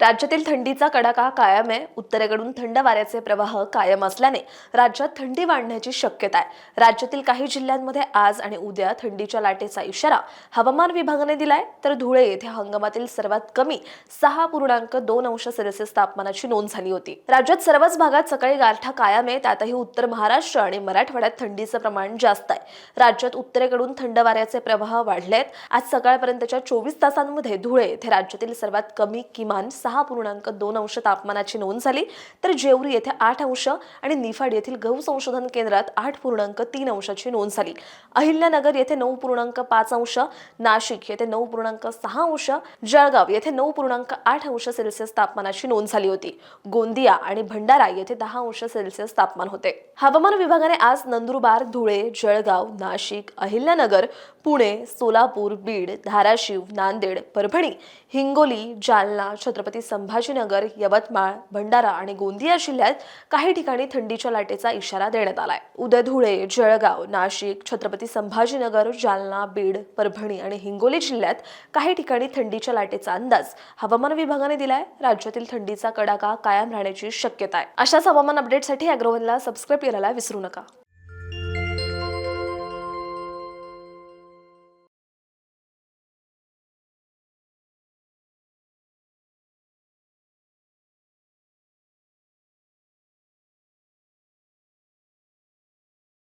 राज्यातील थंडीचा कडाका कायम आहे. उत्तरेकडून थंड वाऱ्याचे प्रवाह कायम असल्याने राज्यात थंडी वाढण्याची शक्यता आहे. राज्यातील काही जिल्ह्यांमध्ये आज आणि उद्या थंडीच्या लाटेचा इशारा हवामान विभागाने दिलाय. तर धुळे येथे हंगामातील सर्वात कमी सहा पूर्णांक दोन अंश सेल्सिअस तापमानाची नोंद झाली होती. राज्यात सर्वच भागात सकाळी गारठा कायम आहे. त्यातही उत्तर महाराष्ट्र आणि मराठवाड्यात थंडीचं प्रमाण जास्त आहे. राज्यात उत्तरेकडून थंड वाऱ्याचे प्रवाह वाढले आहेत आज सकाळपर्यंतच्या चोवीस तासांमध्ये धुळे येथे राज्यातील सर्वात कमी किमान सहा पूर्णांक दोन अंश तापमानाची नोंद झाली. तर जेवरी येथे आठ अंश आणि निफाड येथील गहू संशोधन केंद्रात आठ पूर्णांक तीन अंशाची नोंद झाली. अहिल्यानगर येथे नऊ पूर्णांक पाच अंश नाशिक येथे नऊ पूर्णांक सहा अंश जळगाव येथे नऊ पूर्णांक आठ अंश सेल्सिअस तापमानाची नोंद झाली होती. गोंदिया आणि भंडारा येथे दहा अंश सेल्सिअस तापमान होते. हवामान विभागाने आज नंदुरबार धुळे जळगाव नाशिक अहिल्यानगर पुणे सोलापूर बीड धाराशिव नांदेड परभणी हिंगोली जालना छत्रपती छत्रपती संभाजीनगर यवतमाळ भंडारा आणि गोंदिया जिल्ह्यात काही ठिकाणी थंडीच्या लाटेचा इशारा देण्यात आलाय. उद्या धुळे जळगाव नाशिक छत्रपती संभाजीनगर जालना बीड परभणी आणि हिंगोली जिल्ह्यात काही ठिकाणी थंडीच्या लाटेचा अंदाज हवामान विभागाने दिलाय. राज्यातील थंडीचा कडाका कायम राहण्याची शक्यता आहे. अशाच हवामान अपडेटसाठी अॅग्रोवनला सबस्क्राईब करायला विसरू नका.